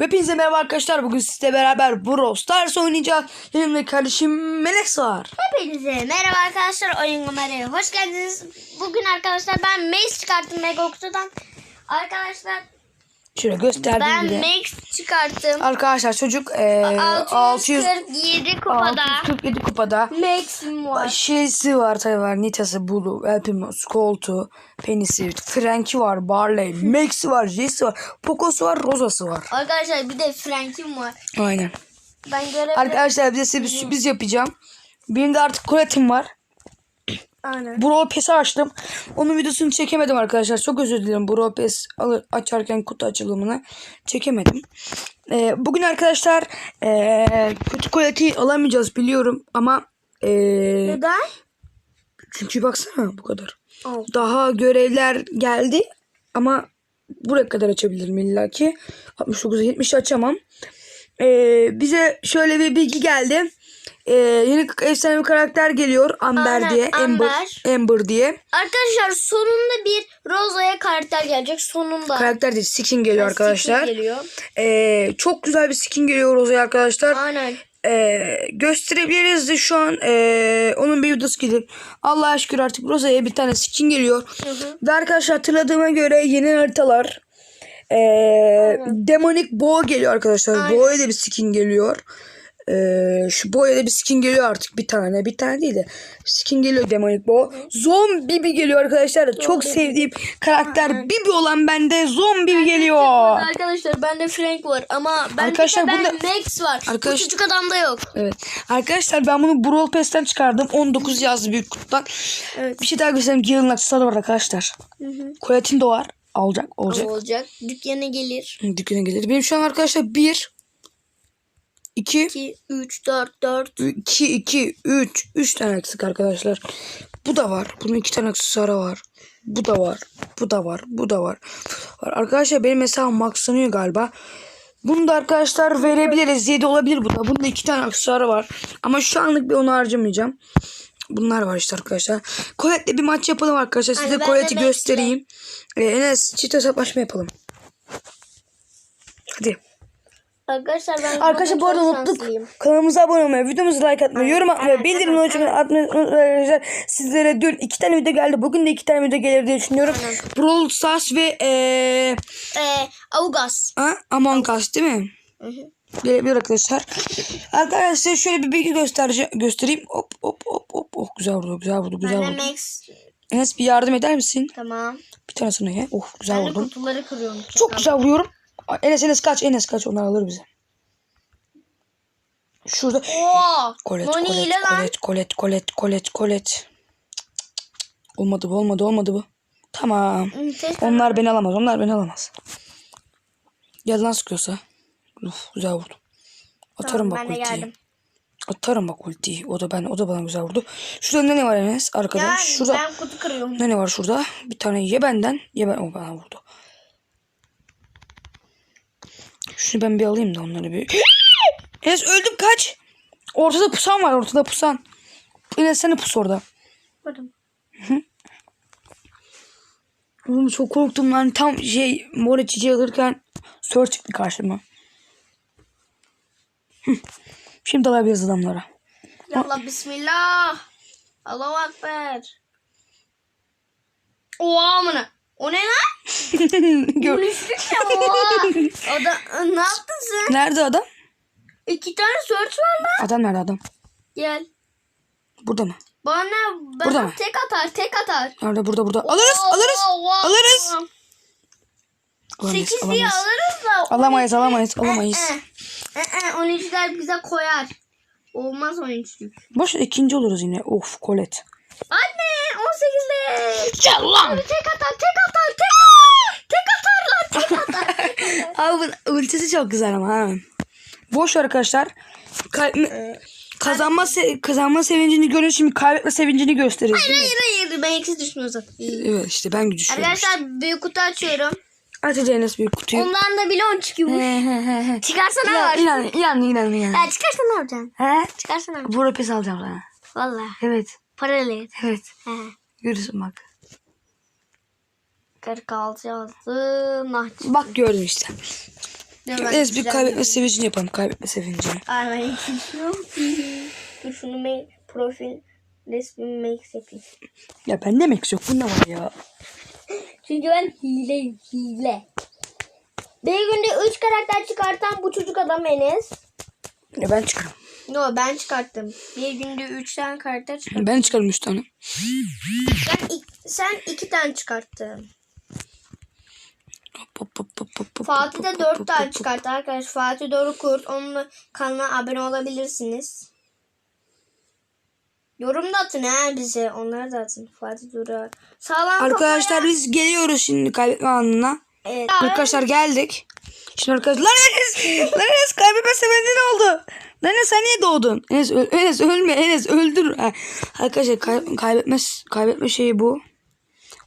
Hepinize merhaba arkadaşlar. Bugün sizle beraber Brawl Stars oynayacağız. Yanımda kardeşim Meles var. Hepinize merhaba arkadaşlar oyun kameraya hoş geldiniz. Bugün arkadaşlar ben Max çıkarttım Megakutu'dan. Arkadaşlar Şöyle gösterdiğim ben. Max çıkarttım. Arkadaşlar çocuk e, 600, 647 kupada 647 kupada. Max'im var. Şeysi var tabii var. Nita'sı, Bulu, Elpimo, Skoltu, Penisi, Frank'i var, Barley, Max'i var, Jesse'i var, Poco'su var, Rosa'sı var. Arkadaşlar bir de Frank'im var. Aynen. Ben görebilirim. Arkadaşlar bize size bir sürpriz yapacağım. Benim de artık Colette'im var. Aynen. Brawl Pass'i açtım. Onun videosunu çekemedim arkadaşlar. Çok özür dilerim Brawl Pass açarken kutu açılımını çekemedim. Ee, bugün arkadaşlar ee, kötü Colette'i alamayacağız biliyorum ama ee, Neden? çünkü baksana bu kadar. Al. Daha görevler geldi ama buraya kadar açabilirim illaki. 69'a 70 açamam. Ee, bize şöyle bir bilgi geldi. Ee, yeni efsane bir karakter geliyor. Amber Aynen, diye. Amber. Amber. Amber diye. Arkadaşlar sonunda bir Rosa'ya karakter gelecek sonunda. Karakter değil. Skin geliyor Skin arkadaşlar. geliyor. Ee, çok güzel bir skin geliyor Roza'ya arkadaşlar. Aynen. Ee, gösterebiliriz de şu an ee, onun bir videosu gelir. Allah'a şükür artık Roza'ya bir tane skin geliyor. Hı hı. Ve arkadaşlar hatırladığıma göre yeni haritalar. Ee, Demonic Boğa geliyor arkadaşlar. Boğa'ya da bir skin geliyor. Ee, şu Boğa'ya da bir skin geliyor artık bir tane. Bir tane değil de skin geliyor Demonic Boğa. Zombi bir geliyor arkadaşlar. Çok sevdiğim karakter Bibi olan bende zombi geliyor. Arkadaşlar bende Frank var ama bende Arkadaşlar de ben bunda- Max var. Arkadaş- Bu çocuk adamda yok. Evet. Arkadaşlar ben bunu Brawl Pass'ten çıkardım. 19 yazdı büyük kutudan. Evet. Bir şey daha göstereyim. Gale'ın aksesuarı var arkadaşlar. Colette'in de var. Alacak. Olacak. Olacak. Dükkana gelir. Dükkana gelir. Benim şu an arkadaşlar 1 2 2, 3, 4, 4. 2 2 3 3 tane eksik arkadaşlar. Bu da var. Bunun iki tane aksesuarı var. Bu da var. Bu da var. Bu da var. var. Arkadaşlar benim hesabım maxlanıyor galiba. Bunu da arkadaşlar verebiliriz. 7 olabilir bu da. Bunda iki tane aksesuarı var. Ama şu anlık bir onu harcamayacağım. Bunlar var işte arkadaşlar. Colette'le bir maç yapalım arkadaşlar. Size ben Colette'i göstereyim. Ee, Enes çift hesaplaşma yapalım. Hadi. Arkadaşlar ben Arkadaşlar bu arada unuttuk. Kanalımıza abone olmayı, videomuza like atmayı, yorum atmayı, bildirim açmayı atmayı arkadaşlar. Sizlere dün iki tane video geldi. Bugün de iki tane video gelir diye düşünüyorum. Brawl Stars ve ee, Ee, Avugas. ha, Among Us değil mi? Gelebilir arkadaşlar. Arkadaşlar size şöyle bir bilgi göstereyim. Hop hop hop hop. Oh, güzel vurdu, güzel vurdu, güzel Ben vurdu. Max. Enes bir yardım eder misin? Tamam. Bir tanesini ye. Oh güzel Ben de vurdum. kutuları kırıyorum. Çok güzel vuruyorum. Enes Enes kaç, Enes kaç. Onlar alır bizi. Şurada. Oo. Kolet, kolet, kolet, kolet, kolet, kolet, kolet. Olmadı bu, olmadı, olmadı bu. Tamam. Onlar beni alamaz, onlar beni alamaz. Gel lan sıkıyorsa. Uf, güzel vurdu. Atarım Tamam, bak ultiyi. geldim. Atarım bak ultiyi. O da ben, o da bana güzel vurdu. Şurada ne var Enes? Arkada. Ya şurada. ben kutu kırıyorum. Ne ne var şurada? Bir tane ye benden. Ye ben. O bana vurdu. Şunu ben bir alayım da onları bir. Enes öldüm kaç. Ortada pusan var ortada pusan. Enes sen de pus orada. Bakın. Oğlum çok korktum lan. Tam şey mor içeceği alırken sör çıktı karşıma. Şimdi alabiliriz adamlara. Yallah bismillah. Allahu ekber. Oha amına. O ne lan? Gör. O da ne yaptın sen? Nerede adam? İki tane search var lan. Adam nerede adam? Gel. Burada mı? Bana Burada bana mı? tek atar tek atar. Nerede burada burada. Alırız Wow, alırız. wow, wow, alırız. wow. Alamayız, diye alırız da. Alamayız, 12 alamayız, alamayız. Eh, eh, eh, 13'ler bize koyar. Olmaz 13'lük. Boş ikinci oluruz yine. Of kolet. Anne 18'ler. Gel lan. Tek atar tek atar tek atar. Tek atar. tek atar. Abi bu ultisi çok güzel ama ha. Boş arkadaşlar. Kay- kazanma se- kazanma sevincini görün şimdi kaybetme sevincini gösteririz. mi? hayır hayır ben eksiz düşünüyorsun. Evet işte ben düşüyorum. Arkadaşlar büyük kutu açıyorum. Aç Enes büyük kutuyu. Ondan da çıkıyormuş. He he he. Çıkarsana İnan, var. inan, inan, inan, inan. Ya çıkarsa ne yapacaksın? He? Çıkarsa ne yapacaksın? Pes alacağım sana. Valla. Evet. Paralı. Evet. He. Görürsün bak. 46 yazdı. Nah. Bak gördüm işte. Enes bir kaybetme sevincini yapalım. Kaybetme sevincini. Aynen. Dur şunu mail profil resmimi max yapayım. Ya ben demek yok. Bu ne var ya? Çünkü ben hileyim hile. Bir günde 3 karakter çıkartan bu çocuk adam Enes. Ya ben çıkarım. Yo ben çıkarttım. Bir günde 3 tane karakter çıkarttım. Ben çıkarım 3 tane. Sen, sen 2 tane çıkarttın. Fatih de hop, 4 hop, tane çıkarttı arkadaşlar. Fatih Doğru Kurt. Onun kanalına abone olabilirsiniz. Yorum da atın ha bize. Onları da atın. Fatih Doğru. Sağlam Arkadaşlar biz geliyoruz şimdi kaybetme anına. Evet. Arkadaşlar geldik. Şimdi arkadaşlar lan Enes! Lan Enes kaybetme sevinci ne oldu? Lan Enes sen niye doğdun? Enes, öl- Enes ölme Enes öldür. Ha, Arkadaşlar kay- kaybetme, kaybetme şeyi bu.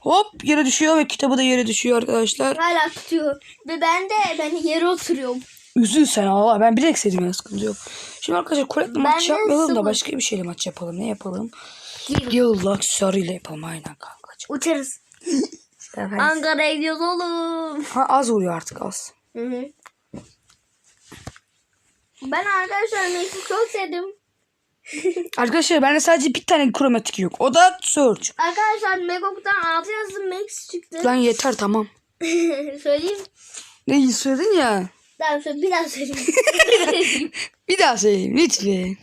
Hop yere düşüyor ve kitabı da yere düşüyor arkadaşlar. Hala tutuyor. Ve ben de ben yere oturuyorum. Üzül sen Allah ben bilek sevdim ya sıkıntı yok. Şimdi arkadaşlar kolekle maç yapmayalım da sıfır. başka bir şeyle maç yapalım. Ne yapalım? Yıl aksesuarıyla yapalım aynen kankacığım. Uçarız. Ankara'ya gidiyoruz oğlum. Ha az vuruyor artık az. Hı hı. Ben arkadaşlar Max'i çok sevdim. Arkadaşlar bende sadece bir tane kromatik yok. O da search. Arkadaşlar Megok'tan 6 yazdım Max çıktı. Lan yeter tamam. Söyleyeyim. Ne iyi söyledin ya. Daha sonra bir daha söyleyeyim. Bir daha söyleyeyim lütfen.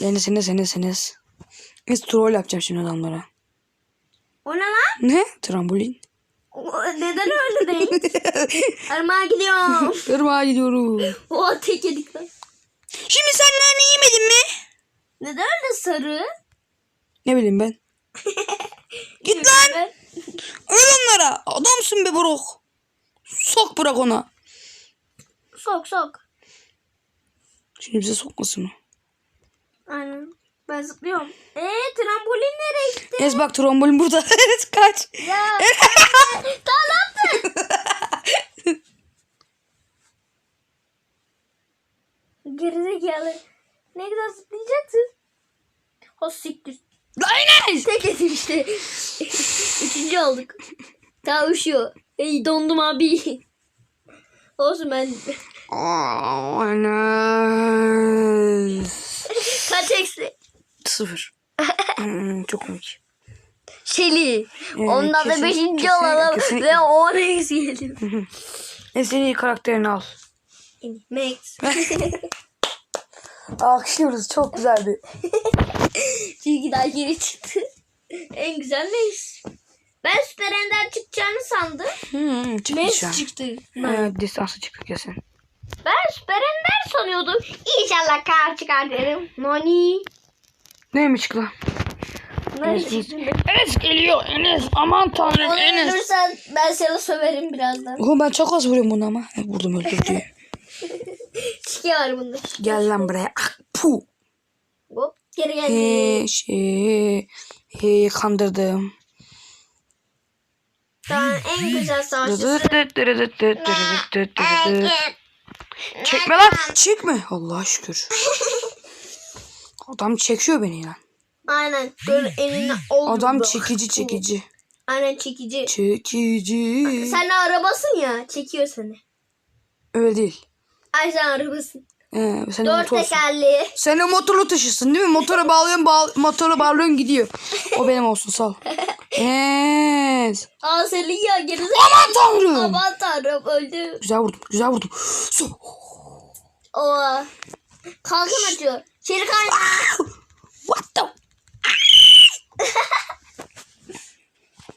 Enes Enes Enes Enes. Enes troll yapacağım şimdi adamlara. o ne lan? Ne? Trambolin. O- Neden öyle değil? Armağa gidiyorum. Irmağa gidiyoruz. o tek yedik lan. Şimdi sen nane yemedin mi? Neden öyle sarı? Ne bileyim ben. Git lan. Öl onlara. Adamsın be Brok. Sok bırak ona. Sok sok. Şimdi bize sokmasın o. Aynen. Ben zıplıyorum. Eee trambolin nereye gitti? Enes bak trombolin burada. Kaç. Ya. Daha ne yaptın? Gerizekalı. Ne kadar zıplayacaksın? O siktir. Enes. Tek yedim işte. Üçüncü olduk. Daha uşuyor. Ey dondum abi. Olsun ben. Aa, Enes. Kaç eksi? Sıfır. Hmm, çok komik. Şeli. Evet, Ondan da kesin- beşinci kesin- olalım. kesinlikle. Ve on eksi. Enes en iyi karakterini al. Max. Alkışlıyoruz. Çok güzel bir. Çünkü daha geri çıktı. en güzel Max. Ben Süper Ender çıkacağını sandım. Hmm, an. Max çıktı. Evet, distansı çıktı kesin. Ben Süper Ender sanıyordum. İnşallah kar çıkar dedim. Nani. Neymiş çıktı lan? Çıktı. Enes geliyor Enes. Aman tanrım Onu Enes. ölürsen ben seni söverim birazdan. Oğlum ben çok az vuruyorum bunu ama. Vurdum öldürdü. Şike var bunda. Gel lan buraya. Ah, puh. Geri geldi. He, şey. He, kandırdım. Tamam en güzel savaşçısı. Çekme lan. Çekme. Allah şükür. Adam çekiyor beni lan. Aynen. Böyle eline oldu. Adam çekici çekici. Aynen çekici. Çekici. Sen arabasın ya. Çekiyor seni. Öyle değil. Ay sen arabasın. Ee, sen de Dört motorsun. tekerli. Sen de motorlu taşısın değil mi? Motora bağlıyorsun, bağ motora bağlıyorsun gidiyor. O benim olsun sağ ol. Evet. Aa senin ya gerizekalı. Aman tanrım. Aman tanrım öldü. Güzel vurdum, güzel vurdum. Su. Oha. Kalkan atıyor. Çelik ay. What the?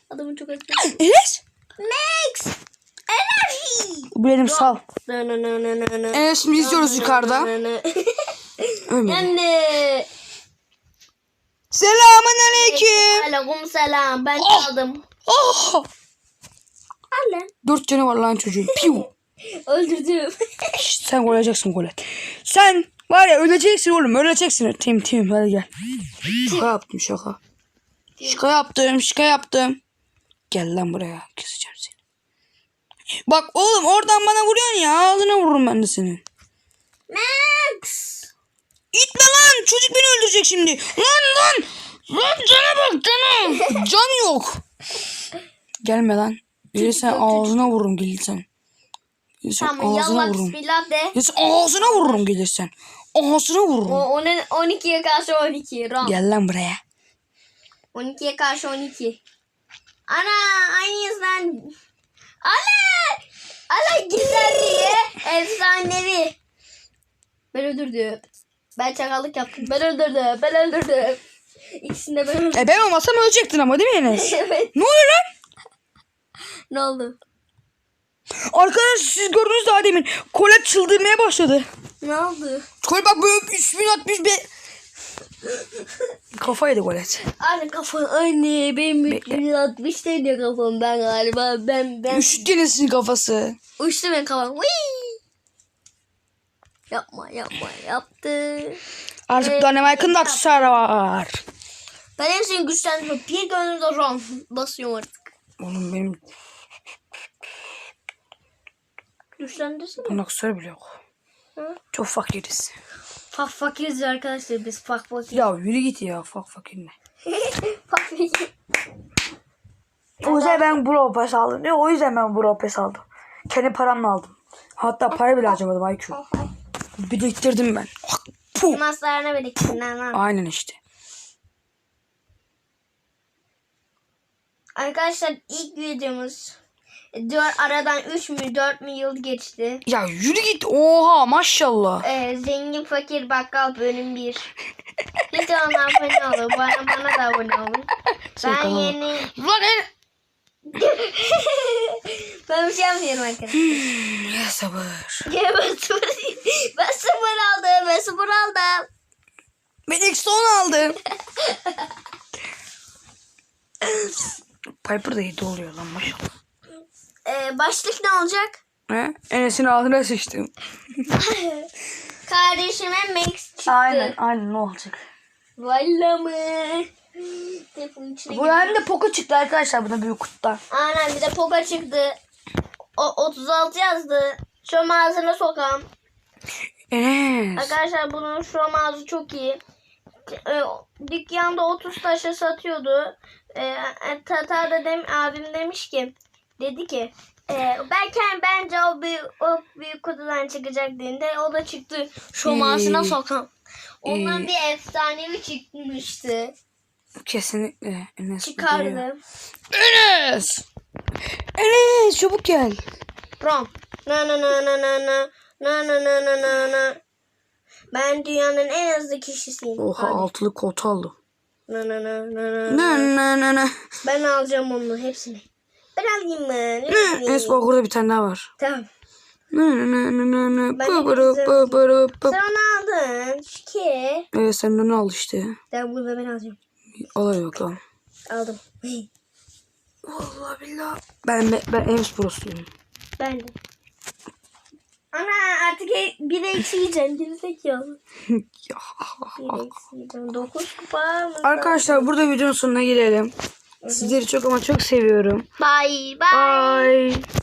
Adamın çok acı. Enes? Max. Enerji. Benim sal. Enes şimdi izliyoruz yukarıda. Hem de. Selamun aleyküm. Aleyküm selam. Ben Oh. çaldım. Oh. Al lan. Dört canı var lan çocuğun. Piu. Öldürdüm. Şşt, sen gol olacaksın gol et. Sen var ya öleceksin oğlum öleceksin. Tim tim hadi gel. Şaka yaptım şaka. Şaka yaptım şaka yaptım. Gel lan buraya keseceğim seni. Bak oğlum oradan bana vuruyorsun ya ağzına vururum ben de senin. Max. İtme lan çocuk beni öldürecek şimdi. Lan lan. Lan cana bak cana. Can yok. Gelme lan. Gelirsen ağzına vururum gelirsen. Gelirsen Tamam ağzına vururum. de. Gelirsen ağzına vururum gelirsen. Ağzına vururum. O, onun 12'ye karşı 12. Ram. Gel lan buraya. 12'ye karşı 12. Ana aynıyız lan. Ana! Ana gizemli. Efsanevi. Ben öldürdüm. Ben çakallık yaptım. Ben öldürdüm. Ben öldürdüm. İkisini de ben öldürdüm. E ben olmasam ölecektin ama değil mi Enes? evet. ne oluyor lan? Ne oldu? Arkadaşlar siz gördünüz daha demin. Kolet çıldırmaya başladı. Ne oldu? Kolet bak böyle 3060 be. Kafa yedi Kolet. Anne kafan anne benim 360 deniyor kafam ben galiba ben ben Üşüttü Enes'in kafası. uçtu benim kafam. Whee! Yapma yapma yaptı. Artık Evet. Dynamite'ın da aksesuarı var. Ben en son güçlendiriyorum. Bir gönülde rom basıyorum artık. Oğlum benim Güçlendirsene. bunun aksesuarı bile yok. Hı? Çok fakiriz. Fak fakiriz arkadaşlar biz fak fakir. Ya yürü git ya fak fakir ne? fak fakir. O yüzden ben Brawl Pass aldım. Ne o yüzden ben Brawl Pass aldım. Kendi paramla aldım. Hatta para bile harcamadım IQ. Biriktirdim ben. Puh. Maslarına biriktin lan lan. Aynen işte. Arkadaşlar ilk videomuz. Dört, aradan 3 mü 4 mü yıl geçti. Ya yürü git. Oha maşallah. Ee, zengin fakir bakkal bölüm 1. Lütfen abone olun. Bana, bana da abone olun. Ben Sakın ha. yeni... Lan en... ben bir şey yapmıyorum arkadaşlar. Ya sabır. Ya ben sıfır, ben sıfır aldım. Ben sıfır aldım. Ben eksi 10 aldım. Piper da 7 oluyor lan maşallah. Ee, başlık ne olacak? He? Enes'in ağzına sıçtım. Kardeşime Max çıktı. Aynen aynen ne olacak? Valla mı? İçine Bu hem de Poco çıktı arkadaşlar buna büyük kutudan. Aynen bir de Poga çıktı. O 36 yazdı. Şu ağzına sokam. Enes. Arkadaşlar bunun şu ağzı çok iyi. Ee, dükkanda 30 taşa satıyordu. Ee, Tatar da dem abim demiş ki dedi ki e, belki bence o büyük, o büyük kutudan çıkacak dediğinde o da çıktı. Şu ağzına İyi. sokam. Ondan İyi. bir efsanevi çıkmıştı. Kesinlikle Enes. biliyor. Çıkardı. Enes. Enes çabuk gel. Rom. Na na na na na na. Na na na na na na. Ben dünyanın en hızlı kişisiyim. Oha Hadi. altılı kot aldım. Na na na na na. Ne ne ne ne. Ben alacağım onu hepsini. Ben alayım mı? Ne? Enes bak orada bir tane daha var. Tamam. Ne ne ne ne ne ne. Ben Bı de bırı güzel bı bırı bı. Sen onu aldın. Şike. Evet sen de onu al işte. Ben bunu da ben alacağım. Al hadi bakalım. Aldım. Vallahi billahi. Ben ben, ben Enes Pro'suyum. Ben de. Ana artık e- bir eksi yiyeceğim. Gerizekalı. ya. Bir eksi yiyeceğim. Dokuz kupa mı? Arkadaşlar burada videonun sonuna gelelim. Sizleri çok ama çok seviyorum. Bye bye. Bye.